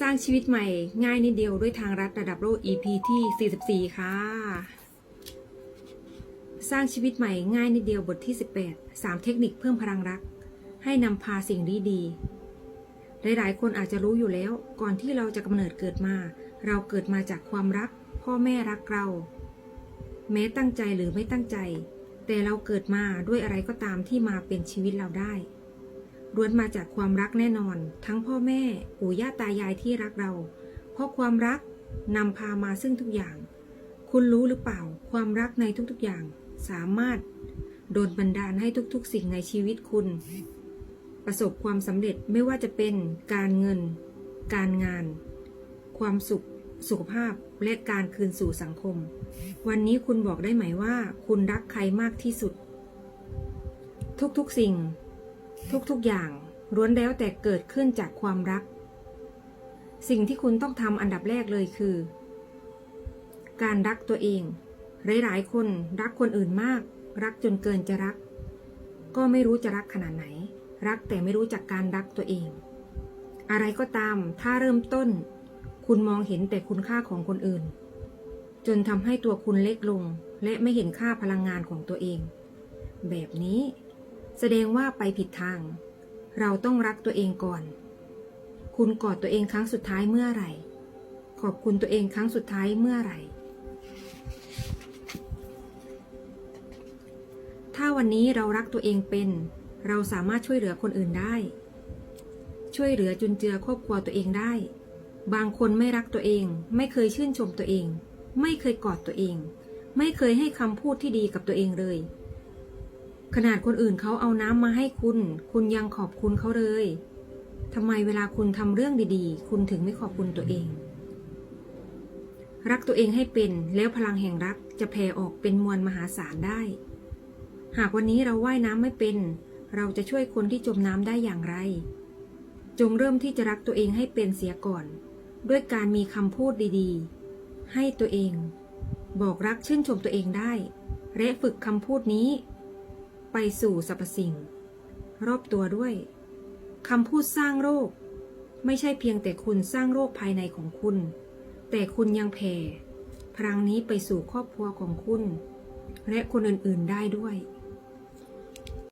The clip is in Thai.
สร้างชีวิตใหม่ง่ายนิดเดียวด้วยทางรัฐระดับโลก EP ที่ 44 ค่ะ สร้างชีวิตใหม่ง่ายนิดเดียวบทที่ 18 3 เทคนิคเพิ่มพลังรัก ให้นำพาสิ่งดีดีๆหลาย ๆ คนอาจจะรู้อยู่แล้ว ก่อนที่เราจะกำเนิดเกิดมา เราเกิดมาจากความรัก พ่อแม่รักเรา แม้ตั้งใจหรือไม่ตั้งใจ แต่เราเกิดมาด้วยอะไรก็ตามที่มาเป็นชีวิตเราได้ ล้วนมาจากความรักแน่นอน ทั้งพ่อแม่ปู่ย่าตายายที่รักเรา เพราะความรักนำพามาซึ่งทุกอย่าง คุณรู้หรือเปล่า ความรักในทุกๆอย่าง สามารถโดนบันดาลให้ทุกๆ สิ่งในชีวิตคุณ ประสบความสำเร็จไม่ว่าจะเป็นการเงิน การงาน ความสุข สุขภาพและการคืนสู่สังคม วันนี้คุณบอกได้ไหมว่า คุณรักใครมากที่สุด ทุกๆสิ่ง ทุกๆอย่างล้วนแล้วแต่เกิดขึ้นจากความรัก สิ่งที่คุณต้องทำอันดับแรกเลยคือ การรักตัวเอง หลายๆ คนรักคนอื่นมาก รักจนเกินจะรัก ก็ไม่รู้จะรักขนาดไหน รักแต่ไม่รู้จักการรักตัวเอง อะไรก็ตามถ้าเริ่มต้น คุณมองเห็นแต่คุณค่าของคนอื่น จนทำให้ตัวคุณเล็กลง และไม่เห็นค่าพลังงานของตัวเอง แบบนี้ แสดงว่าไปผิดทาง เราต้องรักตัวเองก่อน คุณกอดตัวเองครั้งสุดท้ายเมื่อไหร่ ขอบคุณตัวเองครั้งสุดท้ายเมื่อไหร่ ถ้าวันนี้เรารักตัวเองเป็น เราสามารถช่วยเหลือคนอื่นได้ ช่วยเหลือจุนเจือครอบครัวตัวเองได้ บางคนไม่รักตัวเอง ไม่เคยชื่นชมตัวเอง ไม่เคยกอดตัวเอง ไม่เคยให้คำพูดที่ดีกับตัวเองเลย ขนาดคนอื่นเขาเอาน้ำมาให้คุณ คุณยังขอบคุณเขาเลยทำไมเวลาคุณทำเรื่องดีๆ คุณถึงไม่ขอบคุณตัวเอง รักตัวเองให้เป็นแล้วพลังแห่งรักจะแผ่ออกเป็นมวลมหาศาลได้ หากวันนี้เราว่ายน้ำไม่เป็น เราจะช่วยคนที่จมน้ำได้อย่างไร จงเริ่มที่จะรักตัวเองให้เป็นเสียก่อน ด้วยการมีคำพูดดีๆ ให้ตัวเอง บอกรักชื่นชมตัวเองได้และฝึกคำพูดนี้ ไปสู่สรรพสิ่ง รอบตัวด้วยคำพูดสร้างโรค ไม่ใช่เพียงแต่คุณสร้างโรคภายในของคุณ แต่คุณยังแผ่พลังนี้ไปสู่ครอบครัวของคุณ และคนอื่นๆได้ด้วย